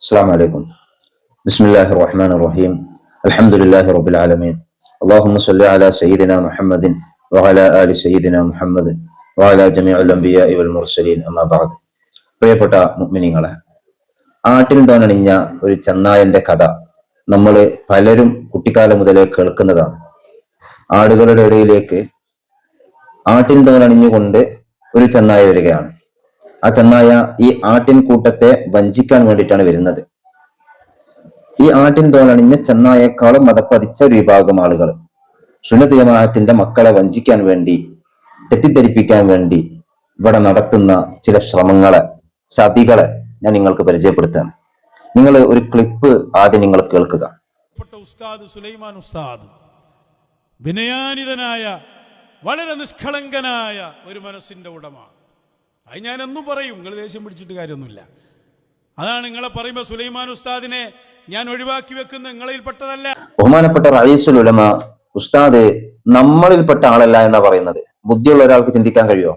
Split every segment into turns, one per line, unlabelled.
അസ്സാം വലൈക്കും ബിസ്മില്ലാഹി റഹ്മാൻ റഹീം അലഹമുല്ലാഹി റബുൽ ആലമീൻ അള്ളാഹുമ്മ സല്ലി അല സയ്യിദിന മുഹമ്മദിൻ വഅല ആലി സയ്യിദിന മുഹമ്മദ് വഅല ജമീഉൽ അംബിയാ വൽ മുർസലീൻ അമ്മാ ബഅദ് പ്രിയപ്പെട്ട മുഅ്മിനീങ്ങളെ ആട്ടിൽ തോനണിഞ്ഞ ഒരു ചന്നായന്റെ കഥ നമ്മൾ പലരും കുട്ടിക്കാലം മുതലേ കേൾക്കുന്നതാണ്. ആടുകളുടെ ഇടയിലേക്ക് ആട്ടിൻ തോലണിഞ്ഞുകൊണ്ട് ഒരു ചെന്നായി വരികയാണ്. ആ ചെന്നായ ഈ ആട്ടിൻ കൂട്ടത്തെ വഞ്ചിക്കാൻ വേണ്ടിയിട്ടാണ് വരുന്നത്. ഈ ആട്ടിൻ തോലണിഞ്ഞ ചെന്നായേക്കാളും മതപ്പതിച്ച ഒരു വിഭാഗം ആളുകൾ. സുന്നത്ത് മക്കളെ വഞ്ചിക്കാൻ വേണ്ടി തെറ്റിദ്ധരിപ്പിക്കാൻ വേണ്ടി ഇവിടെ നടത്തുന്ന ചില ശ്രമങ്ങളെ സതികളെ ഞാൻ നിങ്ങൾക്ക് പരിചയപ്പെടുത്താണ് നിങ്ങൾ ഒരു ക്ലിപ്പ് ആദ്യം നിങ്ങൾ കേൾക്കുക.
ഉസ്താദ് സുലൈമാൻ ഉസ്താദ് വിനയാനിതനായ വളരെ നിഷ്കളങ്കനായ ഒരു മനസ്സിന്റെ ഉടമ. അത് ഞാൻ പറയും. നിങ്ങൾ ദേഷ്യം പിടിച്ചിട്ട് കാര്യമൊന്നുമില്ല. അതാണ് നിങ്ങളെ പറയുമ്പോൾ സുലൈമാൻ ഉസ്താദിനെ ഞാൻ ഒഴിവാക്കി വെക്കുന്ന നിങ്ങളിൽപ്പെട്ടതല്ല
ബഹുമാനപ്പെട്ട റയീസുൽ ഉസ്താദ് നമ്മളിൽപ്പെട്ട ആളല്ല എന്നാ പറയുന്നത്. ബുദ്ധിയുള്ള ഒരാൾക്ക് ചിന്തിക്കാൻ കഴിയുമോ?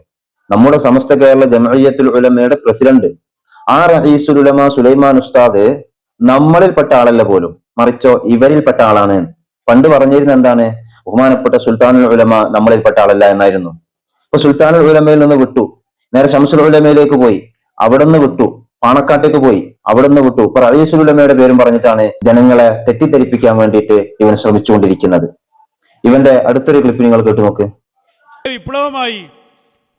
നമ്മുടെ സമസ്ത കേരള ജമഅയ്യത്തുൽ ഉലമയുടെ പ്രസിഡന്റ് ആ റയീസുൽ സുലൈമാൻ ഉസ്താദ് നമ്മളിൽപ്പെട്ട ആളല്ല പോലും. മറിച്ചോ ഇവരിൽപ്പെട്ട ആളാണ്. പണ്ട് പറഞ്ഞിരുന്ന എന്താണ്? ബഹുമാനപ്പെട്ട സുൽത്താനുൽ ഉലമ നമ്മളിൽപ്പെട്ട ആളല്ല എന്നായിരുന്നു. അപ്പൊ സുൽത്താനുൽ ഉലമയിൽ നിന്ന് വിട്ടു. നേരെ ഷംസുൽ ഉലമയിലേക്ക് പോയി. അവിടെ നിന്ന് വിട്ടു. പാണക്കാട്ടേക്ക് പോയി. അവിടെ നിന്ന് വിട്ടു. ഇപ്പൊ റയീസുൽ ഉലമയുടെ പേരും പറഞ്ഞിട്ടാണ് ജനങ്ങളെ തെറ്റിദ്ധരിപ്പിക്കാൻ വേണ്ടിയിട്ട് ഇവൻ ശ്രമിച്ചുകൊണ്ടിരിക്കുന്നത്. ഇവന്റെ അടുത്തൊരു ക്ലിപ്പ് നിങ്ങൾ കേട്ടു നോക്ക്.
വിപ്ലവമായി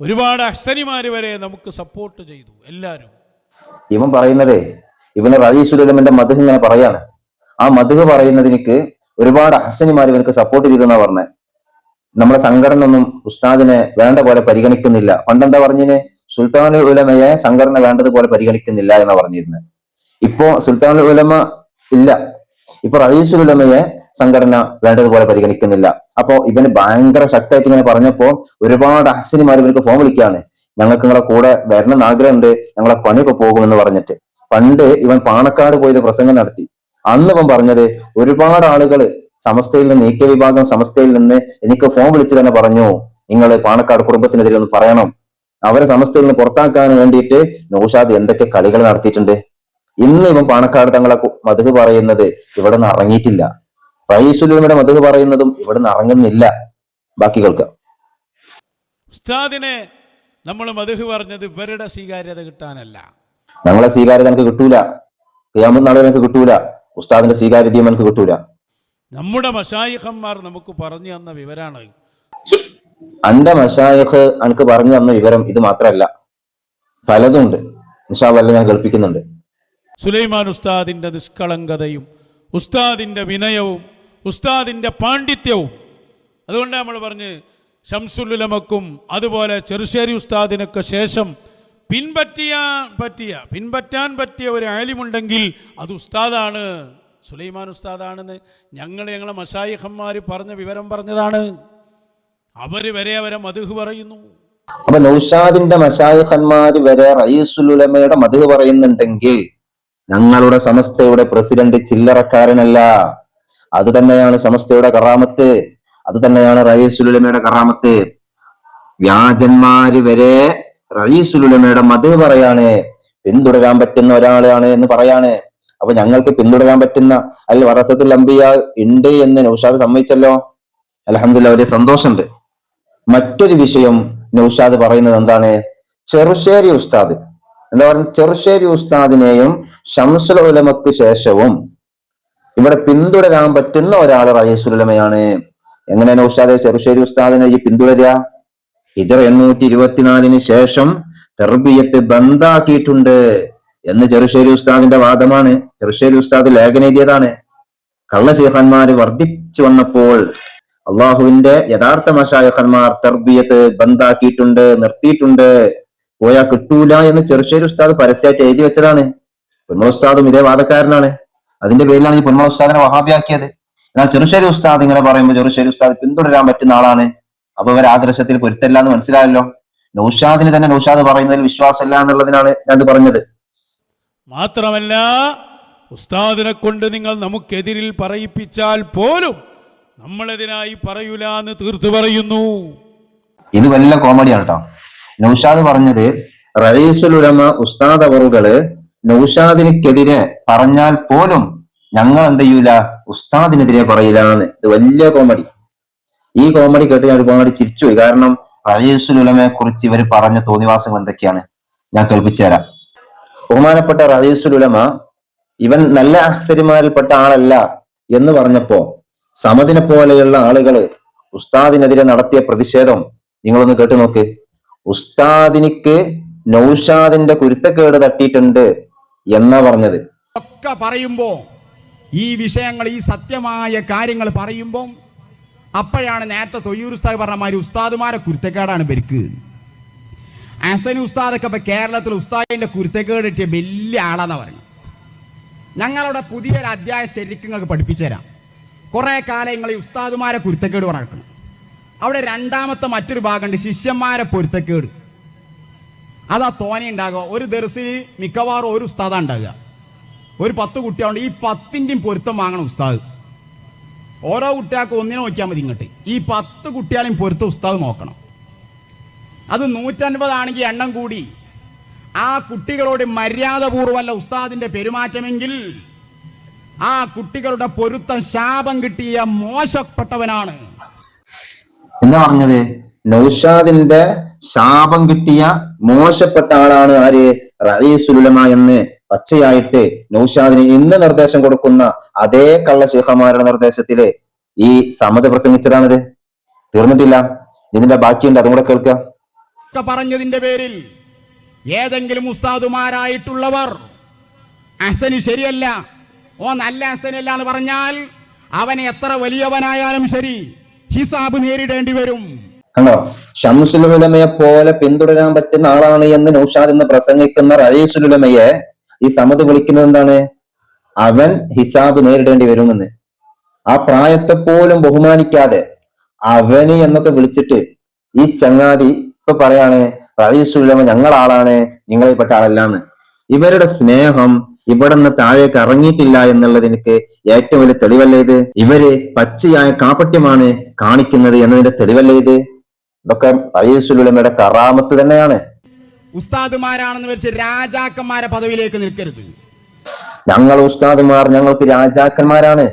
ഒരുപാട് അശ്വനിമാര് വരെ നമുക്ക് സപ്പോർട്ട് ചെയ്തു എല്ലാരും.
ഇവൻ പറയുന്നത് ഇവന് റവീസുലമന്റെ മധു ഇങ്ങനെ പറയാണ്. ആ മധു പറയുന്നതിനിക്ക് ഒരുപാട് അഹസനിമാർ ഇവനക്ക് സപ്പോർട്ട് ചെയ്തെന്നാ പറഞ്ഞത് നമ്മുടെ സംഘടന ഒന്നും ഉസ്താദിനെ വേണ്ട പോലെ പരിഗണിക്കുന്നില്ല. പണ്ടെന്താ പറഞ്ഞിന്? സുൽത്താനുൽ ഉലമയെ സംഘടന വേണ്ടതുപോലെ പരിഗണിക്കുന്നില്ല എന്നാ പറഞ്ഞിരുന്നത് ഇപ്പോ സുൽത്താനുൽ ഉലമ ഇല്ല. ഇപ്പൊ റയീസുൽ ഉലമയെ സംഘടന വേണ്ടതുപോലെ പരിഗണിക്കുന്നില്ല. അപ്പോ ഇവന് ഭയങ്കര ശക്തമായിട്ട് ഇങ്ങനെ പറഞ്ഞപ്പോ ഒരുപാട് അഹസിനിമാർ ഇവർക്ക് ഫോം വിളിക്കുകയാണ് ഞങ്ങൾക്ക് നിങ്ങളെ കൂടെ വരണം എന്ന് ആഗ്രഹമുണ്ട്. ഞങ്ങളെ പണിയൊക്കെ പോകുമെന്ന് പറഞ്ഞിട്ട്. പണ്ട് ഇവൻ പാണക്കാട് പോയത് പ്രസംഗം നടത്തി. അന്ന് ഇവൻ പറഞ്ഞത് ഒരുപാട് ആളുകൾ സമസ്തയിൽ നിന്ന് നീക്ക വിഭാഗം സമസ്തയിൽ നിന്ന് എനിക്ക് ഫോൺ വിളിച്ചു തന്നെ പറഞ്ഞു നിങ്ങൾ പാണക്കാട് കുടുംബത്തിനെതിരെ ഒന്ന് പറയണം. അവരെ സമസ്തയിൽ നിന്ന് പുറത്താക്കാൻ വേണ്ടിയിട്ട് നൌഷാദ് എന്തൊക്കെ കളികൾ നടത്തിയിട്ടുണ്ട്? ഇന്ന് ഇവൻ പാണക്കാട് തങ്ങളെ മധു പറയുന്നത് ഇവിടെ നിന്ന് ഇറങ്ങിയിട്ടില്ല റയീസുലിയുടെ മധു പറയുന്നതും ഇവിടെ നിന്ന് ഇറങ്ങുന്നില്ല ബാക്കി കേൾക്കാം
ഉസ്താദിനെ നമ്മൾ മധുഹ് പറഞ്ഞത് ഇവരുടെ സ്വീകാര്യത കിട്ടാനല്ല.
ഞങ്ങളെ സ്വീകാര്യത എനിക്ക് കിട്ടൂല. ക്യാമത്ത് നാളെ എനിക്ക് കിട്ടൂല. ഉസ്താദിന്റെ സ്വീകാര്യതയും എനിക്ക് കിട്ടൂല.
നമ്മുടെ മഷായിഖന്മാർ നമുക്ക് പറഞ്ഞു തന്ന വിവരാണ്
അന്റെ മഷായിഹ് എനിക്ക് പറഞ്ഞു തന്ന വിവരം ഇത് മാത്രമല്ല. പലതും ഉണ്ട് നിഷാദല്ല ഞാൻ കേൾപ്പിക്കുന്നുണ്ട്.
സുലൈമാൻ ഉസ്താദിന്റെ നിഷ്കളങ്കതയും ഉസ്താദിന്റെ വിനയവും ഉസ്താദിന്റെ പാണ്ഡിത്യവും. അതുകൊണ്ട് നമ്മൾ പറഞ്ഞ് ഷംസുലുലമക്കും അതുപോലെ ചെറുശ്ശേരി ഉസ്താദിനൊക്കെ ശേഷം പിൻപറ്റിയാൻ പറ്റിയ പിൻപറ്റാൻ പറ്റിയ ഒരു ആലിമുണ്ടെങ്കിൽ അത് ഉസ്താദാണ്. സുലൈമാൻ ഉസ്താദാണെന്ന്. ഞങ്ങൾ ഞങ്ങളെ മഷായിഹന്മാർ പറഞ്ഞ വിവരം പറഞ്ഞതാണ്. അവർ വരെ അവരെ മധുഹ് പറയുന്നു.
അപ്പൊ നൌഷാദിന്റെ മഷായിഖന്മാര് വരെ റയീസുലുലമയുടെ മധു പറയുന്നുണ്ടെങ്കിൽ ഞങ്ങളുടെ സമസ്തയുടെ പ്രസിഡന്റ് ചില്ലറക്കാരനല്ല. അത് തന്നെയാണ് സമസ്തയുടെ കറാമത്ത്. അത് തന്നെയാണ് റയീസുലുലമയുടെ കറാമത്ത്. വ്യാജന്മാര് വരെ റയീസുലുലമയുടെ മധു പറയാണ്. പിന്തുടരാൻ പറ്റുന്ന ഒരാളാണ് എന്ന് പറയാണ്. അപ്പൊ ഞങ്ങൾക്ക് പിന്തുടരാൻ പറ്റുന്ന അൽ വറത്തത്തുൽ അംബിയ ഉണ്ട് എന്ന് നൌഷാദ് സമ്മതിച്ചല്ലോ? അലഹമില്ല വലിയ സന്തോഷമുണ്ട്. മറ്റൊരു വിഷയം നൌഷാദ് പറയുന്നത് എന്താണ്? ചെറുശ്ശേരി ഉസ്താദ്. എന്താ പറയുന്നത്? ചെറുശ്ശേരി ഉസ്താദിനെയും ഷംസുൽ ഉലമക്ക് ശേഷവും ഇവിടെ പിന്തുടരാൻ പറ്റുന്ന ഒരാൾ റയീസുലമയാണ് എങ്ങനെ നൌഷാദ് ചെറുശ്ശേരി ഉസ്താദിനെ ഈ പിന്തുടരുക? ഹിജർ എണ്ണൂറ്റി ഇരുപത്തിനാലിന് ശേഷം തെർബിയത്ത് ബന്ധാക്കിയിട്ടുണ്ട് എന്ന് ചെറുശ്ശേരി ഉസ്താദിന്റെ വാദമാണ്. ചെറുശ്ശേരി ഉസ്താദ് ലേഖനെഴുതിയതാണ് കള്ളശേഖന്മാര് വർദ്ധിച്ചു വന്നപ്പോൾ അള്ളാഹുവിന്റെ യഥാർത്ഥ മഷായഖന്മാർ തർബിയത്ത് ബന്ധാക്കിയിട്ടുണ്ട് നിർത്തിയിട്ടുണ്ട്. പോയാ കിട്ടൂല എന്ന് ചെറുശ്ശേരി ഉസ്താദ് പരസ്യമായിട്ട് എഴുതി വെച്ചതാണ്. പൊന്മള ഉസ്താദും ഇതേ വാദക്കാരനാണ്. അതിന്റെ പേരിലാണ് ഈ പൊന്മള ഉസ്താദിനെ വഹാബിയാക്കിയത്. എന്നാൽ ചെറുശ്ശേരി ഉസ്താദ് ഇങ്ങനെ പറയുമ്പോൾ ചെറുശ്ശേരി ഉസ്താദ് പിന്തുടരാൻ പറ്റുന്ന ആളാണ്. അപ്പൊ അവർ ആദർശത്തിൽ പൊരുത്തല്ല എന്ന് മനസ്സിലായല്ലോ. നൌഷാദിന് തന്നെ നൌഷാദ് പറയുന്നതിൽ വിശ്വാസമില്ല എന്നുള്ളതിനാണ് ഞാൻ പറഞ്ഞത്.
മാത്രമല്ല ഉസ്താദിനെ കൊണ്ട് നിങ്ങൾ നമുക്കെതിരിൽ പറയിപ്പിച്ചാൽ പോലും നമ്മളതിനായി പറയൂല എന്ന് തീർത്തു പറയുന്നു.
ഇത് വല്ല കോമഡിയാണ് കേട്ടോ നൗഷാദ് പറഞ്ഞത് റയീസുൽ ഉലമ ഉസ്താദ് അവറുകൾ നൗഷാദിനെതിരെ പറഞ്ഞാൽ പോലും ഞങ്ങൾ എന്ത് ചെയ്യൂല ഉസ്താദിനെതിരെ പറയില്ലാന്ന് ഇത് വലിയ കോമഡി ഈ കോമഡി കേട്ട് ഞാൻ ഒരുപാട് ചിരിച്ചു കാരണം റയീസുൽ ഉലമയെ കുറിച്ച് ഇവർ പറഞ്ഞ തോന്നിവാസങ്ങൾ എന്തൊക്കെയാണ്? ഞാൻ കേൾപ്പിച്ചു തരാം. ബഹുമാനപ്പെട്ട റയീസുൽ ഉലമ ഇവൻ നല്ല അഹ്സരിമാരിൽപ്പെട്ട ആളല്ല എന്ന് പറഞ്ഞപ്പോ സമദിനെ പോലെയുള്ള ആളുകൾ ഉസ്താദിനെതിരെ നടത്തിയ പ്രതിഷേധം നിങ്ങളൊന്ന് കേട്ടു നോക്ക്. ഉസ്താദിനിക്ക് നൗഷാദിന്റെ കുരുത്തക്കേട് തട്ടിയിട്ടുണ്ട് എന്നാ പറഞ്ഞത്.
ഒക്കെ പറയുമ്പോ ഈ വിഷയങ്ങൾ ഈ സത്യമായ കാര്യങ്ങൾ പറയുമ്പോൾ അപ്പോഴാണ് നേരത്തെ തൊയ്യൂർ ഉസ്താദ് പറഞ്ഞ മാതിരി ഉസ്താദുമാരെ കുരുത്തക്കേടാണ് പെരുക്ക് അസൻ ഉസ്താദൊക്കെ ഇപ്പൊ കേരളത്തിൽ ഉസ്താദിന്റെ കുരുത്തക്കേട് കിട്ടിയ വലിയ ആളാന്ന് പറഞ്ഞു ഞങ്ങളുടെ പുതിയൊരു അധ്യായം ശരിക്കും നിങ്ങൾക്ക് പഠിപ്പിച്ചു തരാം. കുറേ കാലം നിങ്ങൾ ഈ ഉസ്താദുമാരെ കുരുത്തക്കേട് പറഞ്ഞു അവിടെ രണ്ടാമത്തെ മറ്റൊരു ഭാഗമുണ്ട് ശിഷ്യന്മാരെ പൊരുത്തക്കേട്. അതാ തോനെ ഉണ്ടാകുക. ഒരു ദർസിൽ മിക്കവാറും ഒരു ഉസ്താദ ഉണ്ടാകുക ഒരു പത്ത് കുട്ടികളുണ്ട് ഈ പത്തിന്റെയും പൊരുത്തം വാങ്ങണം ഉസ്താദ്. ഓരോ കുട്ടികൾക്ക് ഒന്നിനെ നോക്കിയാൽ മതി ഇങ്ങോട്ട്. ഈ പത്ത് കുട്ടികളെയും പൊരുത്തം ഉസ്താദ് നോക്കണം. അത് നൂറ്റൻപതാണെങ്കിൽ എണ്ണം കൂടി. ആ കുട്ടികളോട് മര്യാദപൂർവമല്ല ഉസ്താദിന്റെ പെരുമാറ്റമെങ്കിൽ ആ കുട്ടികളുടെ പൊരുത്തം ശാപം കിട്ടിയ മോശപ്പെട്ടവനാണ്.
എന്താ പറഞ്ഞത്? നൗഷാദിന്റെ ശാപം കിട്ടിയ മോശപ്പെട്ട ആളാണ് ആര്? റയീസുലുലമ എന്ന് പച്ചയായിട്ട് നൗഷാദിന് ഇന്ന് നിർദ്ദേശം കൊടുക്കുന്ന അതേ കള്ള ശേഖമാരുടെ നിർദ്ദേശത്തിൽ ഈ സമത പ്രസംഗിച്ചതാണിത്. തീർന്നിട്ടില്ല. ഇതിന്റെ ബാക്കിയുണ്ട്. അതും കൂടെ കേൾക്കുക
പറഞ്ഞതിന്റെ പേരിൽ ഏതെങ്കിലും ഉസ്താദുമാരായിട്ടുള്ളവർ അസന് ശരിയല്ല. ഓ നല്ല അസനല്ല എന്ന് പറഞ്ഞാൽ അവനെ എത്ര വലിയവനായാലും ശരി ഹിസാബ് നേരിടേണ്ടി വരും.
കണ്ടോ? ഷംസുലുലമയെ പോലെ പിന്തുടരാൻ പറ്റുന്ന ആളാണ് എന്ന് നൗഷാദ് എന്ന് പ്രസംഗിക്കുന്ന റയീസുലുലമയെ ഈ സമത് വിളിക്കുന്നത് എന്താണ്? അവൻ ഹിസാബ് നേരിടേണ്ടി വരുമെന്ന്. ആ പ്രായത്തെ പോലും ബഹുമാനിക്കാതെ അവന് എന്നൊക്കെ വിളിച്ചിട്ട് ഈ ചങ്ങാതി ഇപ്പൊ പറയാണ് റയീസുലുലമ ഞങ്ങളാളാണ് നിങ്ങളെപ്പെട്ട ആളല്ലാന്ന്. ഇവരുടെ സ്നേഹം ഇവിടെ നിന്ന് താഴേക്ക് ഇറങ്ങിയിട്ടില്ല എന്നുള്ളത് എനിക്ക് ഏറ്റവും വലിയ തെളിവല്ലേ ഇത്? ഇവർ പച്ചയായ കാപ്പട്യമാണ് കാണിക്കുന്നത് എന്നതിന്റെ തെളിവല്ലേ ഇത്? ഇതൊക്കെ റയീസുലുലമയുടെ കറാമത്ത് തന്നെയാണ്.
ഉസ്താദുമാരാണെന്ന് വെച്ച് രാജാക്കന്മാരെ പദവിയിലേക്ക് നിൽക്കരുത്.
ഞങ്ങൾ ഉസ്താദുമാർ ഞങ്ങൾക്ക് രാജാക്കന്മാരാണ്.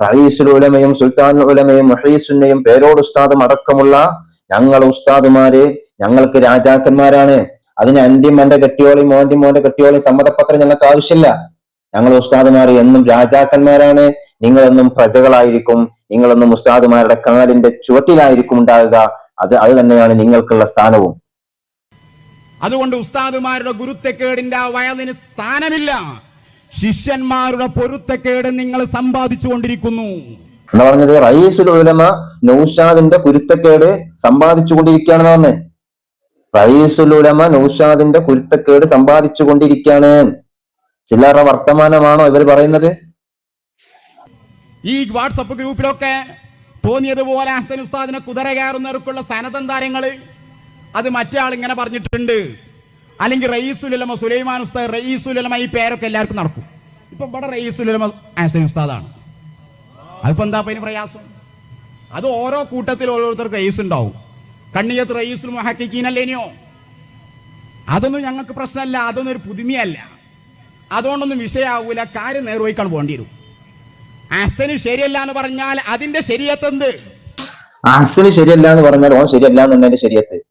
റയീസുൽ ഉലമയും സുൽത്താൻ ഉലമയും മഹീസുന്നയും പേരോട് ഉസ്താദും അടക്കമുള്ള ഞങ്ങൾ ഉസ്താദുമാര് ഞങ്ങൾക്ക് രാജാക്കന്മാരാണ്. അതിന് അന്റിയും എന്റെ കെട്ടിയോളി മോന്റെയും മോന്റെ കെട്ടിയോളി സമ്മതപത്രം ഞങ്ങൾക്ക് ആവശ്യമില്ല. ഞങ്ങൾ ഉസ്താദുമാർ എന്നും രാജാക്കന്മാരാണ്. നിങ്ങളെന്നും പ്രജകളായിരിക്കും. നിങ്ങളെന്നും ഉസ്താദുമാരുടെ കാലിന്റെ ചുവട്ടിലായിരിക്കും ഉണ്ടാകുക. അത് അത് തന്നെയാണ് നിങ്ങൾക്കുള്ള സ്ഥാനവും.
അതുകൊണ്ട് ഉസ്താദുമാരുടെ ഗുരുത്തക്കേടിന്റെ ആ വയലിന് സ്ഥാനമില്ല. ശിഷ്യന്മാരുടെ പൊരുത്തക്കേട് നിങ്ങൾ സമ്പാദിച്ചു
എന്ന് പറഞ്ഞത്? റയീസുൽ ഉലമ നൌഷാദിന്റെ കുരുത്തക്കേട് സമ്പാദിച്ചു കൊണ്ടിരിക്കുകയാണെന്ന് പറഞ്ഞത് റയീസുൽ ഉലമ നൌഷാദിന്റെ കുരുത്തക്കേട് സമ്പാദിച്ചു കൊണ്ടിരിക്കുകയാണ് ചില്ലറ വർത്തമാനമാണോ ഇവർ പറയുന്നത്?
ഈ വാട്സപ്പ് ഗ്രൂപ്പിലൊക്കെ തോന്നിയതുപോലെ ഹസൻ ഉസ്താദിനെ കുതിര കയറുന്നവർക്കുള്ള സനതം താരങ്ങൾ അത് മറ്റേ ആൾ ഇങ്ങനെ പറഞ്ഞിട്ടുണ്ട്. അല്ലെങ്കിൽ റയീസുലമ സുലൈമാൻ ഉസ്താദ് റയീസുലമ ഈ പേരൊക്കെ എല്ലാവർക്കും നടക്കും. ഇപ്പൊ ഇവിടെ റയീസുലമ ഹസൻ ഉസ്താദാണ്. അതിപ്പോ എന്താ അതിന് പ്രയാസം? അത് ഓരോ കൂട്ടത്തിൽ ഓരോരുത്തർക്ക് റേസ് ഉണ്ടാവും. കണ്ണിയത്ത് റയീസുൽ മഹക്കിനല്ലേനിയോ അതൊന്നും ഞങ്ങൾക്ക് പ്രശ്നമല്ല അതൊന്നും ഒരു പുതുമയല്ല. അതുകൊണ്ടൊന്നും വിഷയാവൂല കാര്യം നേർവഹിക്കാൻ പോകേണ്ടി വരും. അസന് ശരിയല്ല എന്ന് പറഞ്ഞാൽ അതിന്റെ ശരിയത്തെന്ത്?
അസന് ശരിയല്ല എന്ന് പറഞ്ഞാൽ ഓൻ ശരിയല്ല എന്നുണ്ടെങ്കിൽ ശരിയത്ത്.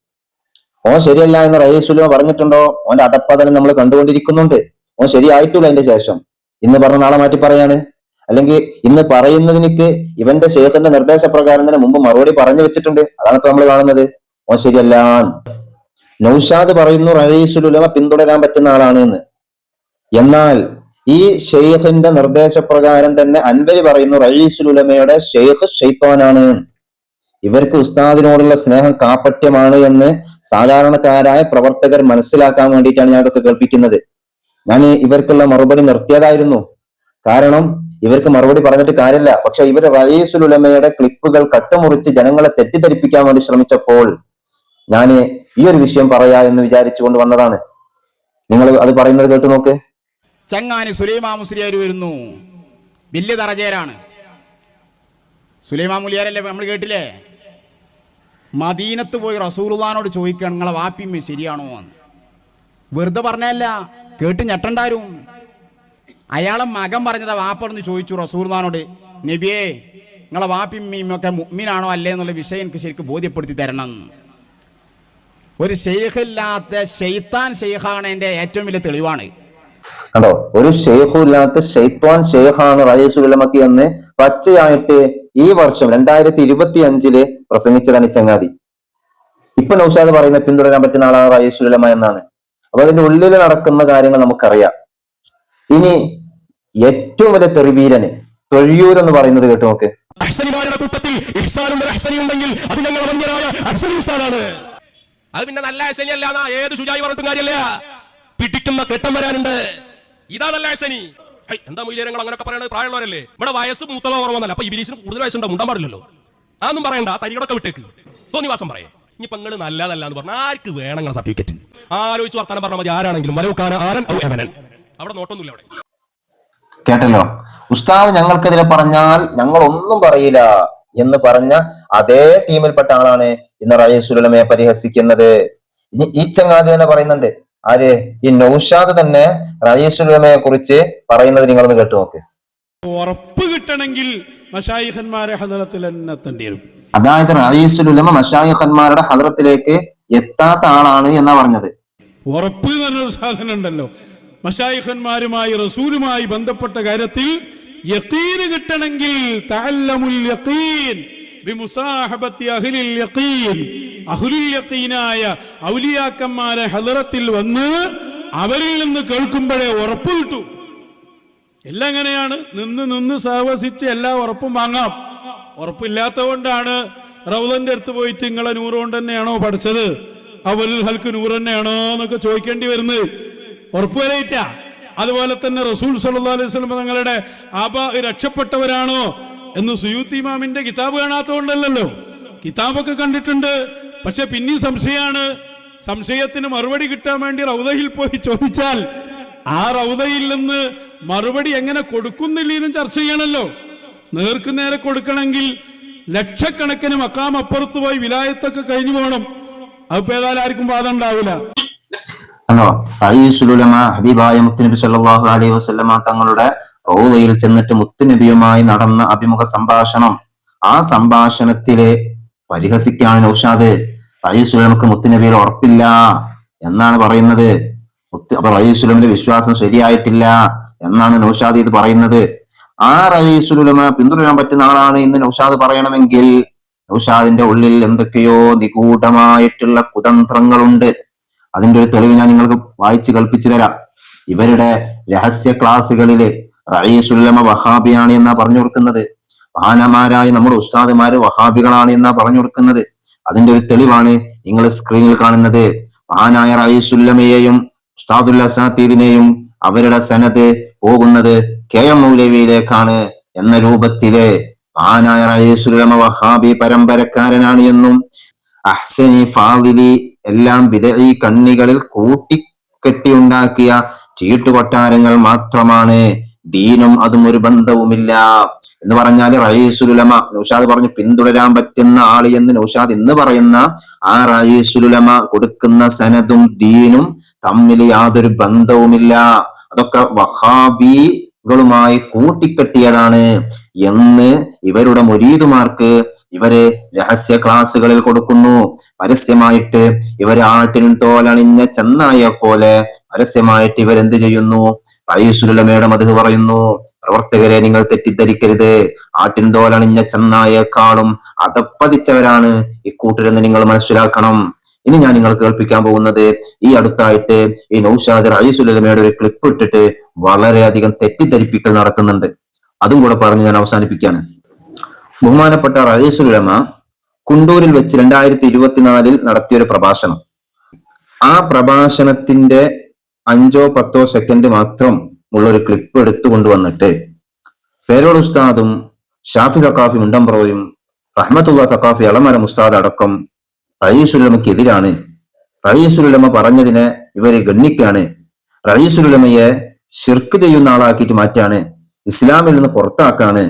ഓൻ ശരിയല്ല എന്ന് റയീസുലമ പറഞ്ഞിട്ടുണ്ടോ? ഓന്റെ അടപ്പതനം നമ്മൾ കണ്ടുകൊണ്ടിരിക്കുന്നുണ്ട്. ഓൻ ശരിയായിട്ടില്ല അതിന്റെ ശേഷം. ഇന്ന് പറഞ്ഞ നാളെ മാറ്റി പറയാണ്. അല്ലെങ്കിൽ ഇന്ന് പറയുന്നതിനൊക്കെ ഇവന്റെ ശേഖറിന്റെ നിർദ്ദേശപ്രകാരം തന്നെ മുമ്പ് മറുപടി പറഞ്ഞു വെച്ചിട്ടുണ്ട്. അതാണ് ഇപ്പൊ നമ്മൾ കാണുന്നത്. ഓ ശരിയല്ല. നൌഷാദ് പറയുന്നു റഹീസുലുലമ പിന്തുടരാൻ പറ്റുന്ന ആളാണ് എന്ന്. എന്നാൽ ഈ ഷെയ്ഖിന്റെ നിർദ്ദേശപ്രകാരം തന്നെ അൻവരി പറയുന്നു റഹീസുലുലമയുടെ ഷെയ്ഖ് ഷെയ്ത്താനാണ് ഇവർക്ക് ഉസ്താദിനോടുള്ള സ്നേഹം കാപ്പട്യമാണ് എന്ന് സാധാരണക്കാരായ പ്രവർത്തകർ മനസ്സിലാക്കാൻ വേണ്ടിയിട്ടാണ് ഞാൻ ഇതൊക്കെ കേൾപ്പിക്കുന്നത്. ഞാൻ ഇവർക്കുള്ള മറുപടി നിർത്തിയതായിരുന്നു. കാരണം ഇവർക്ക് മറുപടി പറഞ്ഞിട്ട് കാര്യമില്ല. പക്ഷെ ഇവർ റയീസുൽ ഉലമയുടെ ക്ലിപ്പുകൾ കട്ടുമുറിച്ച് ജനങ്ങളെ തെറ്റിദ്ധരിപ്പിക്കാൻ വേണ്ടി ശ്രമിച്ചപ്പോൾ ഞാൻ ഈ ഒരു വിഷയം പറയാ എന്ന് വിചാരിച്ചുകൊണ്ട് വന്നതാണ്. നിങ്ങൾ അത് പറയുന്നത് കേട്ടു നോക്ക്.
ചങ്ങാനി സുലൈമാ മുസ്ലിയാർ വരുന്നു. വലിയ തറജേരാണ് സുലൈമാ മുലിയാരല്ലേ നമ്മൾ കേട്ടില്ലേ? മദീനത്ത് പോയി റസൂറുദാനോട് ചോദിക്കുകയാണ് നിങ്ങളെ വാപ്പിമ്മ ശരിയാണോ? എന്ന്. വെറുതെ പറഞ്ഞല്ല കേട്ട് ഞെട്ടണ്ടാരും. അയാളെ മകൻ പറഞ്ഞത് വാപ്പറന്ന് ചോദിച്ചു റസൂർദാനോട് നബിയേ നിങ്ങളെ വാപ്പിയും മീമൊക്കെ ഒക്കെ മുഅ്മിനാണോ അല്ലേ എന്നുള്ള വിഷയം എനിക്ക് ശരിക്കും ബോധ്യപ്പെടുത്തി തരണം. ഒരു ഷെയ്ഖില്ലാത്ത ഷെയ്ത്താൻ ഷെയ്ഖാണ് എന്റെ ഏറ്റവും വലിയ തെളിവാണ്.
കണ്ടോ? ഒരു ഷെയ്ഖും ഇല്ലാത്ത ഷെയ്ത്വാൻ ഷെയ്ഖാണ് റയീസുൽ വിലമക്കി എന്ന് പച്ചയായിട്ട് ഈ വർഷം രണ്ടായിരത്തി ഇരുപത്തി അഞ്ചിൽ പ്രസംഗിച്ചതാണ് ചങ്ങാതി. ഇപ്പൊ നൗഷാദ് പറയുന്ന പിന്തുടരാൻ പറ്റുന്ന ആളാണ് റയീസുൽ വിലമ എന്നാണ്. അപ്പൊ അതിന്റെ ഉള്ളിൽ നടക്കുന്ന കാര്യങ്ങൾ നമുക്കറിയാം. ഇനി ഏറ്റവും വലിയ തെറിവീരന് തൊഴിയൂർ എന്ന് പറയുന്നത് കേട്ടു നോക്ക്.
അഹ്സനിമാരുടെ കൂട്ടത്തിൽ അഹ്സനി ഉണ്ടെങ്കിൽ അത് ഞങ്ങൾ വന്യരായ അഹ്സനി ഉസ്താദാണ്. അത് പിന്നെ നല്ല അഹ്സനി അല്ല ഏത് ശുചായി പറഞ്ഞിട്ടും കാര്യമല്ല. പിടിക്കുന്ന കെട്ടം വരാനുണ്ട്. ഇതാ നല്ല അഹ്സനി. എന്താ മൂല്യങ്ങൾ അങ്ങനെയൊക്കെ പറയുന്നത് പ്രായമുള്ളവരല്ലേ? ഇവിടെ വയസ്സ് മൂത്തതോ കുറവൊന്നല്ല അപ്പൊ ഇബിലീസിന് കൂടുതൽ വയസ്സുണ്ടോ? മുണ്ടാൻ പാടില്ലല്ലോ. അതൊന്നും പറയണ്ട തരികളൊക്കെ വിട്ടേക്ക്. തോന്നിവാസം പറയേ ഇനിയിപ്പൊ നിങ്ങൾ നല്ലതല്ല എന്ന് പറഞ്ഞാൽ ആർക്ക് വേണം സർട്ടിഫിക്കറ്റ് ആലോചിച്ച് വർത്താനം പറഞ്ഞാൽ മതി. ആരാണെങ്കിലും? വലവുക്കാന ആരൻ ഔ എവനൻ. അവിടെ നോട്ടൊന്നുമില്ല അവിടെ.
കേട്ടല്ലോ? ഉസ്താദ് ഞങ്ങൾക്കെതിരെ പറഞ്ഞാൽ ഞങ്ങൾ ഒന്നും പറയില്ല എന്ന് പറഞ്ഞ അതേ ടീമിൽപ്പെട്ട ആളാണ് ഇന്ന് റയസുലമയെ പരിഹസിക്കുന്നത്. ഇനി ഈ ചങ്ങാതി തന്നെ പറയുന്നുണ്ട്. ആര്? ഈ നൌഷാദ് തന്നെ റയസുലമയെ കുറിച്ച് പറയുന്നത് നിങ്ങളൊന്ന് കേട്ടു നോക്ക്.
ഉറപ്പ് കിട്ടണമെങ്കിൽ മഷായിഖന്മാരെ ഹദറത്തിൽ തന്നെ എത്തേണ്ടി വരും.
അതായത് റയസുലമ മഷായിഖന്മാരുടെ ഹദ്രത്തിലേക്ക് എത്താത്ത ആളാണ് എന്നാ പറഞ്ഞത്.
ഉറപ്പ് സാധനം ഉണ്ടല്ലോ. മഷായിഖന്മാരുമായി റസൂലുമായി ബന്ധപ്പെട്ട കാര്യത്തിൽ യക്കീന് കിട്ടണമെങ്കിൽ തഅല്ലമുൽ ഔലിയാക്കന്മാരെ ഹലറത്തിൽ വന്ന് അവരിൽ നിന്ന് കേൾക്കുമ്പോഴേ ഉറപ്പ് കിട്ടൂ. എല്ലാം എങ്ങനെയാണ് നിന്ന് നിന്ന് സഹവസിച്ച് എല്ലാ ഉറപ്പും വാങ്ങാം. ഉറപ്പില്ലാത്തതുകൊണ്ടാണ് റൗദന്റെ അടുത്ത് പോയിട്ട് നിങ്ങളെ നൂറുകൊണ്ട് തന്നെയാണോ പഠിച്ചത്? അവൽ ഹൽക്ക് നൂറ് തന്നെയാണോ എന്നൊക്കെ ചോദിക്കേണ്ടി വരുന്നത്. ഉറപ്പ് വരയിട്ട അതുപോലെ തന്നെ റസൂൽ സല്ലാ അലൈഹി വസല്ലം തങ്ങളുടെ ആബ രക്ഷപ്പെട്ടവരാണോ എന്ന് സുയൂത്ത് ഇമാമിന്റെ കിതാബ് കാണാത്തതുകൊണ്ടല്ലല്ലോ. കിതാബൊക്കെ കണ്ടിട്ടുണ്ട്. പക്ഷെ പിന്നെയും സംശയമാണ്. സംശയത്തിന് മറുപടി കിട്ടാൻ വേണ്ടി റൗദയിൽ പോയി ചോദിച്ചാൽ ആ റൗദയിൽ നിന്ന് മറുപടി എങ്ങനെ കൊടുക്കുന്നില്ലെന്നും ചർച്ച ചെയ്യണല്ലോ. നേർക്ക് നേരെ കൊടുക്കണമെങ്കിൽ ലക്ഷക്കണക്കിന് മക്കാം അപ്പുറത്ത് പോയി വിലായത്തൊക്കെ കഴിഞ്ഞു പോകണം. അതിപ്പോ ഏതായാലും ആർക്കും വാദം ഉണ്ടാവില്ല
കണ്ടോ? റയീസുലുലമ ഹബീബായ മുത്തുനബി സല്ലാഹു അലൈഹി വസ്ലമ തങ്ങളുടെ റൗദയിൽ ചെന്നിട്ട് മുത്തുനബിയുമായി നടന്ന അഭിമുഖ സംഭാഷണം. ആ സംഭാഷണത്തിലെ പരിഹസിക്കാണ് നൗഷാദ് റയീസുലമക്ക് മുത്തുനബിയിൽ ഉറപ്പില്ല എന്നാണ് പറയുന്നത്. മുത്ത് അപ്പൊ റയീസുലമിന്റെ വിശ്വാസം ശരിയായിട്ടില്ല എന്നാണ് നൗഷാദ് ഇത് പറയുന്നത്. ആ റയീസുലുലമ പിന്തുടരാൻ പറ്റുന്ന ആളാണ് ഇന്ന് നൗഷാദ് പറയണമെങ്കിൽ നൗഷാദിന്റെ ഉള്ളിൽ എന്തൊക്കെയോ നിഗൂഢമായിട്ടുള്ള കുതന്ത്രങ്ങളുണ്ട്. അതിന്റെ ഒരു തെളിവ് ഞാൻ നിങ്ങൾക്ക് വായിച്ച് കൽപ്പിച്ചു തരാം. ഇവരുടെ രഹസ്യ ക്ലാസ്സുകളിൽ റയീസുല്ലമ വഹാബിയാണ് എന്നാ പറഞ്ഞു കൊടുക്കുന്നത്. മഹാനമാരായ നമ്മുടെ ഉസ്താദുമാര് വഹാബികളാണ് എന്നാ പറഞ്ഞു കൊടുക്കുന്നത്. അതിന്റെ ഒരു തെളിവാണ് നിങ്ങൾ സ്ക്രീനിൽ കാണുന്നത്. മഹാനായ റയീസുല്ലമയെയും ഉസ്താദുൽ അസാത്തീദിനെയും അവരുടെ സനത് പോകുന്നത് കെ എം മൗലവിയിലേക്കാണ് എന്ന രൂപത്തിൽ മഹാനായ റയീസുല്ലമ വഹാബി പരമ്പരക്കാരനാണ് എന്നും അഹ്സനി ഫാദിലി എല്ലാം വിദഈ കണ്ണികളിൽ കൂട്ടിക്കെട്ടിയുണ്ടാക്കിയ ചീട്ടുകൊട്ടാരങ്ങൾ മാത്രമാണ്. ദീനും അതും ഒരു ബന്ധവുമില്ല. എന്ന് പറഞ്ഞാൽ റയീസുലുലമ നൗഷാദ് പറഞ്ഞു പിന്തുടരാൻ പറ്റുന്ന ആൾ എന്ന് നൗഷാദ് ഇന്ന് പറയുന്ന ആ റയീസുലുലമ കൊടുക്കുന്ന സനദും ദീനും തമ്മിൽ യാതൊരു ബന്ധവുമില്ല. അതൊക്കെ വഹാബികളുമായി കൂട്ടിക്കെട്ടിയതാണ് എന്ന് ഇവരുടെ മുരീതുമാർക്ക് ഇവർ രഹസ്യ ക്ലാസ്സുകളിൽ കൊടുക്കുന്നു. പരസ്യമായിട്ട് ഇവർ ആട്ടിൻ തോലണിഞ്ഞ ചെന്നായ പോലെ പരസ്യമായിട്ട് ഇവരെന്ത് ചെയ്യുന്നു? റയീസുലമയുടെ മധു പറയുന്നു പ്രവർത്തകരെ നിങ്ങൾ തെറ്റിദ്ധരിക്കരുത്. ആട്ടിൻ തോലണിഞ്ഞ ചെന്നായേക്കാളും അതപ്പതിച്ചവരാണ് ഇക്കൂട്ടരെന്ന് നിങ്ങൾ മനസ്സിലാക്കണം. ഇനി ഞാൻ നിങ്ങൾ കേൾപ്പിക്കാൻ പോകുന്നത് ഈ അടുത്തായിട്ട് ഈ നൌഷാദ് റയീസുലമയുടെ ഒരു ക്ലിപ്പ് ഇട്ടിട്ട് വളരെയധികം തെറ്റിദ്ധരിപ്പിക്കൽ നടത്തുന്നുണ്ട്. അതും കൂടെ പറഞ്ഞ് ഞാൻ അവസാനിപ്പിക്കുകയാണ്. ബഹുമാനപ്പെട്ട റയീസുലമ കുണ്ടൂരിൽ വെച്ച് രണ്ടായിരത്തി ഇരുപത്തിനാലിൽ നടത്തിയൊരു പ്രഭാഷണം. ആ പ്രഭാഷണത്തിന്റെ അഞ്ചോ പത്തോ സെക്കൻഡ് മാത്രം ഉള്ള ഒരു ക്ലിപ്പ് എടുത്തുകൊണ്ട് വന്നിട്ട് പേരോട് ഉസ്താദും ഷാഫി സക്കാഫി മുണ്ടംപ്രോയും റഹ്മത്തുള്ള സക്കാഫി അളമരം ഉസ്താദ് അടക്കം റയീസുലമയ്ക്കെതിരാണ്. റയീസുലമ പറഞ്ഞതിനെ ഇവർ ഗണ്ണിക്കാണ്. റയീസുലമയെ ശിർക്ക് ചെയ്യുന്ന ആളാക്കിയിട്ട് മാറ്റാണ്. ഇസ്ലാമിൽ നിന്ന് പുറത്താക്കാണ്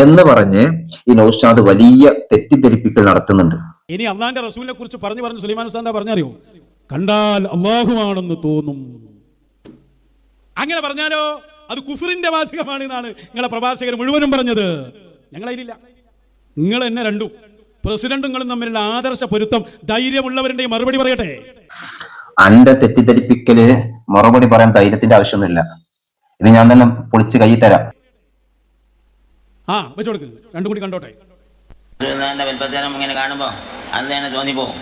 എന്ന് പറഞ്ഞ് ഈ നൌഷാദ് വലിയ തെറ്റിദ്ധരിപ്പിക്കൽ നടത്തുന്നുണ്ട്.
ഇനി അള്ളാന്റെ റസൂലിനെ കുറിച്ച് പറഞ്ഞു പറഞ്ഞു സുലൈമാൻ ഉസ്താദ് എന്താ പറഞ്ഞറിയോ? കണ്ടാൽ അള്ളാഹുവാണെന്ന് തോന്നും. അങ്ങനെ പറഞ്ഞാലോ? അത് കുഫറിന്റെ വാചകമാണ് എന്നാണ് നിങ്ങളെ പ്രഭാഷകർ മുഴുവനും പറഞ്ഞത്. ഞങ്ങളതിലില്ല. നിങ്ങൾ എന്നെ രണ്ടും. പ്രസിഡന്റും നിങ്ങളും തമ്മിലുള്ള ആദർശ പൊരുത്തം ധൈര്യമുള്ളവരുടെ മറുപടി പറയട്ടെ.
അന്റെ തെറ്റിദ്ധരിപ്പിക്കൽ മറുപടി പറയാൻ ധൈര്യത്തിന്റെ ആവശ്യമൊന്നുമില്ല. ഇത് ഞാൻ തന്നെ പൊളിച്ച് കൈ തരാം.
ആ വെച്ചു കൊടുക്ക്. രണ്ടും കൂടി കണ്ടോട്ടെ.
ഇങ്ങനെ അന്നേനെ തോന്നിപ്പോവും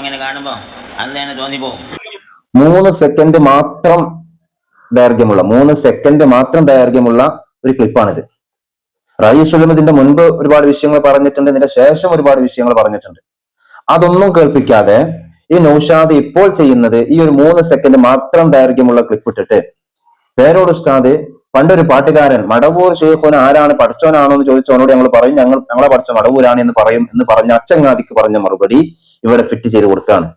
ഇങ്ങനെ കാണുമ്പോൾ അന്നേനെ തോന്നിപ്പോവും
മൂന്ന് സെക്കൻഡ് മാത്രം ദൈർഘ്യമുള്ള മൂന്ന് സെക്കൻഡ് മാത്രം ദൈർഘ്യമുള്ള ഒരു ക്ലിപ്പാണിത് റയീസുലും ഇതിന്റെ മുൻപ് ഒരുപാട് വിഷയങ്ങൾ പറഞ്ഞിട്ടുണ്ട് ഇതിന്റെ ശേഷം ഒരുപാട് വിഷയങ്ങൾ പറഞ്ഞിട്ടുണ്ട്. അതൊന്നും കേൾപ്പിക്കാതെ ഈ നൌഷാദ് ഇപ്പോൾ ചെയ്യുന്നത് ഈ ഒരു മൂന്ന് സെക്കൻഡ് മാത്രം ദൈർഘ്യമുള്ള ക്ലിപ്പ് ഇട്ടിട്ട്. പേരോട് ഉസ്താദ് പണ്ടൊരു പാട്ടുകാരൻ മടവൂർ ഷെയ്ഖോൻ ആരാണ് പഠിച്ചോനാണോ എന്ന് ചോദിച്ചവനോട് ഞങ്ങൾ പറയും ഞങ്ങൾ ഞങ്ങളെ പഠിച്ച മടവൂരാണ് എന്ന് പറയും എന്ന് പറഞ്ഞ അച്ചങ്ങാതിക്ക് പറഞ്ഞ മറുപടി ഇവിടെ ഫിറ്റ് ചെയ്ത് കൊടുക്കുകയാണ്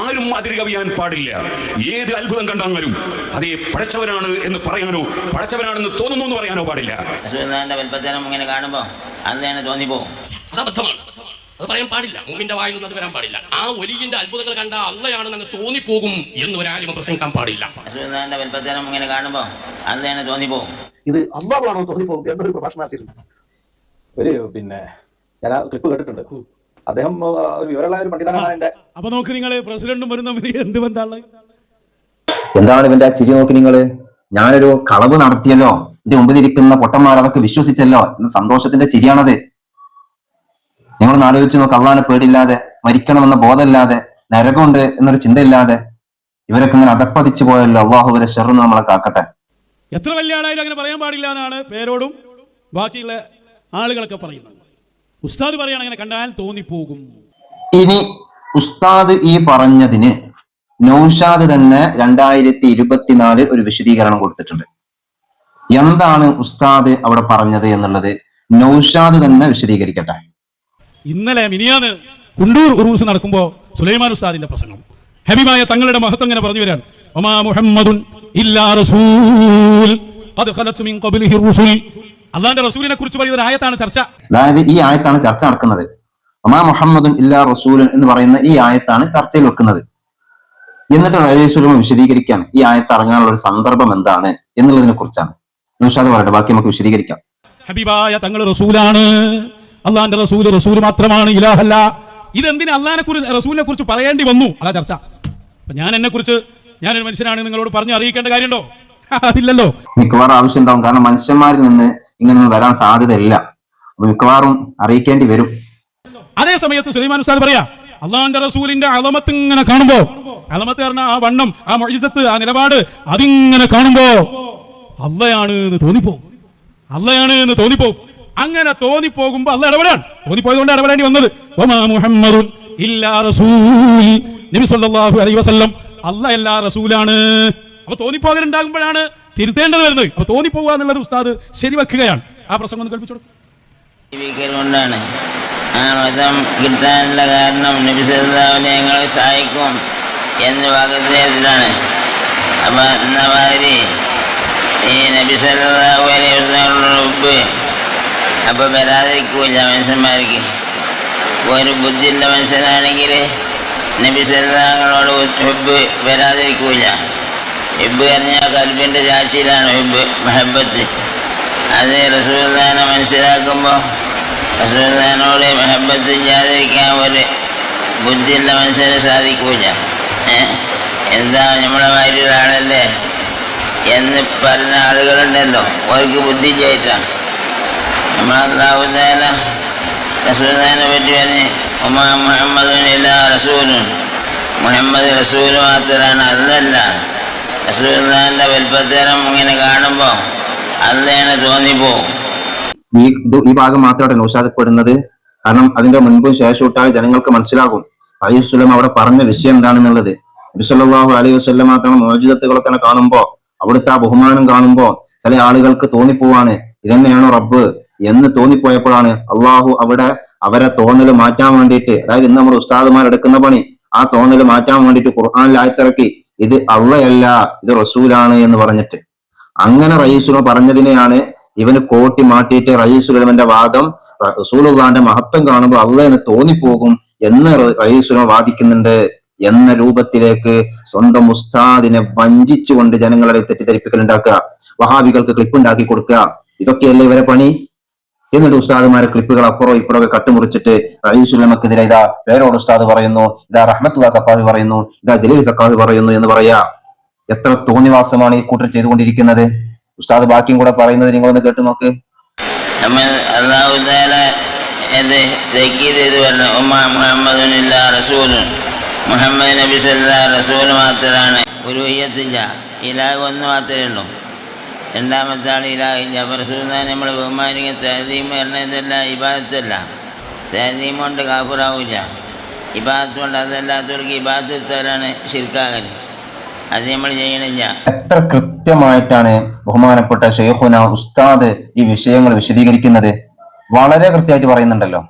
ആരും അതിര് കവിയാൻ പാടില്ല. ഏത് അത്ഭുതം കണ്ടാലും അതേ പടച്ചവനാണ് എന്ന് പറയാനോ പടച്ചവനാണെന്ന് തോന്നുന്നു എന്ന് പറയാനോ പാടില്ല.
ഇങ്ങനെ കാണുമ്പോൾ അന്നേനെ തോന്നിപ്പോവും
അത് അബദ്ധമാണ്. അത് പറയാൻ പാടില്ല. മൂമിന്റെ വായിൽ നിന്ന് അത് വരാൻ പാടില്ല. ആ ഒലിജിന്റെ അത്ഭുതങ്ങൾ കണ്ട അള്ളയാണെന്ന് തോന്നിപ്പോകും എന്ന് ഒരാളും പ്രസംഗിക്കാൻ പാടില്ല.
ഇങ്ങനെ കാണുമ്പോൾ അന്നേനെ തോന്നിപ്പോവും
ഇത് അള്ളാഹുവാണോ തോന്നിപ്പോകും എന്നൊരു പ്രഭാഷണം നടത്തിയിരുന്നു ഒരു പിന്നെ ഞാൻ ആ ക്ലിപ്പ് കേട്ടിട്ടുണ്ട്. അദ്ദേഹം ഒരു വിവരമുള്ള ഒരു പണ്ഡിതനാണ് എന്റെ
അപ്പൊ നോക്ക് നിങ്ങൾ പ്രസിഡന്റും വരുന്ന എന്ത് ബന്ധമുള്ളത്
എന്താണ് ഇവന്റെ ചിരി നോക്കി നിങ്ങൾ? ഞാനൊരു കളവ് നടത്തിയല്ലോ. എന്റെ മുമ്പിൽ ഇരിക്കുന്ന പൊട്ടന്മാർ അതൊക്കെ വിശ്വസിച്ചല്ലോ. എന്ന സന്തോഷത്തിന്റെ ചിരിയാണത്. നിങ്ങൾ ആലോചിച്ച് നോക്ക് അള്ളാനെ പേടിയില്ലാതെ മരിക്കണമെന്ന ബോധമില്ലാതെ നരകമുണ്ട് എന്നൊരു ചിന്തയില്ലാതെ ഇവരൊക്കെ ഇങ്ങനെ അതപ്പതിച്ചു പോയല്ലോ. അള്ളാഹു വരെ ഷെറിന്ന് നമ്മളെ കാക്കട്ടെ.
എത്ര വലിയ ആളായാലും അങ്ങനെ പറയാൻ പാടില്ല എന്നാണ് പേരോടും ബാക്കിയുള്ള ആളുകളൊക്കെ പറയുന്നത്. ഉസ്താദ് പറയാണ് അങ്ങനെ കണ്ടാൽ തോന്നിപ്പോകും.
ഇനി ഉസ്താദ് ഈ പറഞ്ഞതിന് നൗഷാദ് തന്നെ രണ്ടായിരത്തി ഇരുപത്തിനാലിൽ ഒരു വിശദീകരണം കൊടുത്തിട്ടുണ്ട്. എന്താണ് ഉസ്താദ് അവിടെ പറഞ്ഞത് എന്നുള്ളത് നൌഷാദ് തന്നെ വിശദീകരിക്കട്ടെ.
ഇന്നലെ മിനിയാന്ന് കുണ്ടൂർ ഉറൂസ് നടക്കുമ്പോൾ സുലൈമാൻ ഉസ്താദിന്റെ പ്രസംഗം. ഹബിബായ തങ്ങളുടെ മഹത്വം ഇങ്ങനെ പറഞ്ഞു വരാൻ ഒമാ മുഹമ്മദുൻ ഇല്ലാ റസൂൽ അള്ളാന്റെ റസൂലിനെ കുറിച്ച് പറയുന്ന ഒരു ആയത്താണ് ചർച്ച.
അതായത് ഈ ആയത്താണ് ചർച്ച നടക്കുന്നത്. അമാ മുഹമ്മദും ഇല്ലാ റസൂലൻ എന്ന് പറയുന്ന ഈ ആയത്താണ് ചർച്ചയിൽ വെക്കുന്നത്. എന്നിട്ട് റഹീസ്വലമ വിശദീകരിക്കാൻ ഈ ആയത്ത് ഇറങ്ങാനുള്ള ഒരു സന്ദർഭം എന്താണ് എന്നുള്ളതിനെ കുറിച്ചാണ്. നൗഷാദ് പറയട്ടെ ബാക്കി നമുക്ക് വിശദീകരിക്കാം.
ഹബീബായ തങ്ങൾ റസൂലാണ്. അള്ളാന്റെ റസൂൽ റസൂൽ മാത്രമാണ് ഇലാഹല്ല. ഇതെന്തിനാ അള്ളാഹിനെ കുറിച്ച് റസൂലിനെ കുറിച്ച് പറയേണ്ടി വന്നു? അതാ ചർച്ച. ഞാൻ എന്നെ കുറിച്ച് ഞാനൊരു മനുഷ്യനാണ് നിങ്ങളോട് പറഞ്ഞ് അറിയിക്കേണ്ട കാര്യമുണ്ടോ? അതില്ലല്ലോ.
മിക്കവാറും ആവശ്യം ഉണ്ടാവും. കാരണം മനുഷ്യന്മാരിൽ നിന്ന് ഇങ്ങനൊന്നും വരാൻ സാധ്യതയില്ല. അപ്പൊ മിക്കവാറും അറിയിക്കേണ്ടി വരും.
അതേ സമയത്ത് സുലൈമാൻ ഉസ്താദ് പറയാ അള്ളാന്റെ റസൂലിന്റെ അളമത്ത് ഇങ്ങനെ കാണുമ്പോ അളമത്ത് പറഞ്ഞ ആ വണ്ണം ആ മൊഴിസത്ത് ആ നിലപാട് അതിങ്ങനെ കാണുമ്പോ അള്ളയാണ് എന്ന് തോന്നിപ്പോ അള്ളയാണ് എന്ന് തോന്നിപ്പോ അങ്ങനെ തോന്നിപ്പോകുമ്പോ അള്ള ഇടപെടാൻ. തോന്നിപ്പോയതുകൊണ്ട് ഇടപെടേണ്ടി വന്നത് ഇല്ലാ റസൂൽ. നബി സല്ലല്ലാഹു അലൈഹി വസല്ലം അല്ല എല്ലാ റസൂലാണ്. അപ്പൊ തോന്നിപ്പോകലുണ്ടാകുമ്പോഴാണ് തിരുത്തേണ്ടത് വരുന്നത്. അപ്പൊ തോന്നിപ്പോകുക എന്നുള്ളത് ഉസ്താദ് ശരി വെക്കുകയാണ് ആ പ്രസംഗം ഒന്ന് കൊടുക്കും
ജീവിക്കലുകൊണ്ടാണ് ആ മതം കിട്ടാനുള്ള കാരണം നബി സല്ലാവിനെ ഞങ്ങൾ സഹായിക്കും എന്ന് വാഗ്ദാനത്തിലാണ് അപ്പൊ എന്ന മാതിരി ഈ നബി സല്ലാഹു അലൈഹി വസ്ലാമുള്ള ഉപ്പ് അപ്പൊ വരാതിരിക്കൂല മനുഷ്യന്മാർക്ക്. ഒരു ബുദ്ധിയുള്ള മനുഷ്യനാണെങ്കിൽ നബി സല്ലാങ്ങളോട് ഹുബ് വരാതിരിക്കൂല ഹുബ് പറഞ്ഞാൽ കൽബിന്റെ ചാച്ചിയിലാണ് ഹിബ് മെഹബത്ത്. അത് റസൂൽദാനെ മനസ്സിലാക്കുമ്പോൾ റസൂൽദാനോട് മെഹബത്ത് ഇല്ലാതിരിക്കാൻ ഒരു ബുദ്ധിയുള്ള മനുഷ്യന് സാധിക്കൂല? എന്താ നമ്മളെ ഒരാളല്ലേ എന്ന് പറഞ്ഞ ആളുകളുണ്ടല്ലോ. അവർക്ക് ബുദ്ധി ഇല്ലായിട്ടാണ് നമ്മളാവുന്നേല റസൂൽദാനെ പറ്റി പറഞ്ഞ് ഉമാ മുഹമ്മദുൻ ഇല്ല റസൂലും മുഹമ്മദ് റസൂൽ മാത്രമാണ് അതല്ല. റസൂൽദാന്റെ വലുപ്പത്തരം ഇങ്ങനെ കാണുമ്പോൾ അന്നേനെ തോന്നിപ്പോവും
ഈ ഇത് ഈ ഭാഗം മാത്രമാണ് നൗഷാദ് പെടുന്നത് കാരണം അതിന്റെ മുൻപും ശേഷം ഇട്ടാൽ ജനങ്ങൾക്ക് മനസ്സിലാകും. അയ്യുസ്ലം അവിടെ പറഞ്ഞ വിഷയം എന്താണെന്നുള്ളത്. നബിസല്ലാഹു അലൈഹി വസ്ലം മാത്രം മോചിതത്തുകളൊക്കെ കാണുമ്പോ അവിടുത്തെ ആ ബഹുമാനം കാണുമ്പോ ചില ആളുകൾക്ക് തോന്നിപ്പോവാണ്. ഇതന്നെയാണോ റബ്ബ്? എന്ന് തോന്നിപ്പോയപ്പോഴാണ് അള്ളാഹു അവിടെ അവരെ തോന്നൽ മാറ്റാൻ വേണ്ടിയിട്ട് അതായത് ഇന്ന് നമ്മുടെ ഉസ്താദുമാർ എടുക്കുന്ന പണി ആ തോന്നൽ മാറ്റാൻ വേണ്ടിയിട്ട് ഖുർആാനിൽ ആയത്തിറക്കി ഇത് അള്ളയല്ല ഇത് റസൂലാണ് എന്ന് പറഞ്ഞിട്ട്. അങ്ങനെ റയീസുല പറഞ്ഞതിനെയാണ് ഇവന് കോട്ടി മാറ്റിയിട്ട് റയീസുലമന്റെ വാദം റസൂലുള്ളാന്റെ മഹത്വം കാണുമ്പോൾ അള്ള എന്ന് തോന്നിപ്പോകും എന്ന് റയീസുല വാദിക്കുന്നുണ്ട് എന്ന രൂപത്തിലേക്ക് സ്വന്തം ഉസ്താദിനെ വഞ്ചിച്ചുകൊണ്ട് ജനങ്ങളെ തെറ്റിദ്ധരിപ്പിക്കൽ ഉണ്ടാക്കുക വഹാബികൾക്ക് ക്ലിപ്പ് ഉണ്ടാക്കി കൊടുക്കുക. ഇതൊക്കെയല്ലേ ഇവരെ പണി? എന്നിട്ട് ഉസ്താദുമാരെ ക്ലിപ്പുകൾ അപ്പുറം ഇപ്പുറമൊക്കെ കട്ടുമുറിച്ചിട്ട് റയീസുലമക്കെതിരെ ഇതാ പേരോട് ഉസ്താദ് പറയുന്നു ഇതാ റഹ്മത്തുള്ള സക്കാഫി പറയുന്നു ഇതാ ജലീൽ സക്കാഫി പറയുന്നു എന്ന് പറയാ. എത്ര തോന്നിവാസമാണ് ഈ കൂട്ടർ ചെയ്തുകൊണ്ടിരിക്കുന്നത്? ഉസ്താദ് ബാക്കിയും കൂടെ പറയുന്നത് നിങ്ങളൊന്ന് കേട്ടു നോക്ക്.
നമ്മൾ മുഹമ്മദ് നബി റസൂൽ മാത്രമാണ് ഒരു ഇല്ല ഒന്ന് മാത്രമേ ഉള്ളൂ. രണ്ടാമത്തെ ആൾ ഇലാഹില്ല അപ്പോൾ നമ്മൾ ബഹുമാനിക്കുന്ന തഹദീം പറഞ്ഞതല്ല ഇബാദത്തല്ല. തഹദീം കൊണ്ട് കാഫുറാവില്ല. ഇബാദത്ത് കൊണ്ട് അതല്ലാത്തവർക്ക് ഇബാദത്ത് എത്താനാണ് ഷിർക്കാകൽ അത് നമ്മൾ ചെയ്യണില്ല.
എത്ര കൃത്യമായിട്ടാണ് ബഹുമാനപ്പെട്ട ഷെയ്ഖുന ഉസ്താദ് ഈ വിഷയങ്ങൾ വിശദീകരിക്കുന്നത്? വളരെ കൃത്യമായിട്ട് പറയുന്നുണ്ടല്ലോ.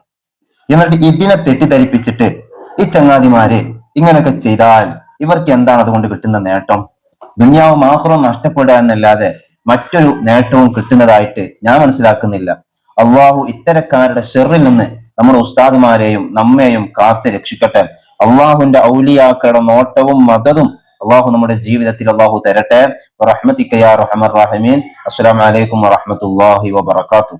എന്നിട്ട് ഇതിനെ തെറ്റിദ്ധരിപ്പിച്ചിട്ട് ഈ ചങ്ങാതിമാര് ഇങ്ങനെയൊക്കെ ചെയ്താൽ ഇവർക്ക് എന്താണ് അതുകൊണ്ട് കിട്ടുന്ന നേട്ടം? ദുന്യാവ് മാഹ്റം നഷ്ടപ്പെടുക എന്നല്ലാതെ മറ്റൊരു നേട്ടവും കിട്ടുന്നതായിട്ട് ഞാൻ മനസ്സിലാക്കുന്നില്ല. അള്ളാഹു ഇത്തരക്കാരുടെ ഷെറിൽ നിന്ന് നമ്മുടെ ഉസ്താദുമാരെയും നമ്മെയും കാത്ത് രക്ഷിക്കട്ടെ. അള്ളാഹുവിന്റെ ഔലിയാക്കളുടെ നോട്ടവും മതതും അള്ളാഹു നമ്മുടെ ജീവിതത്തിൽ അള്ളാഹു തരട്ടെ. റഹ്മത്തിക്കയാ റഹമർ റഹമീൻ അസ്സലാമലൈക്കും വറഹമത്തല്ലാഹി വബർക്കാത്തു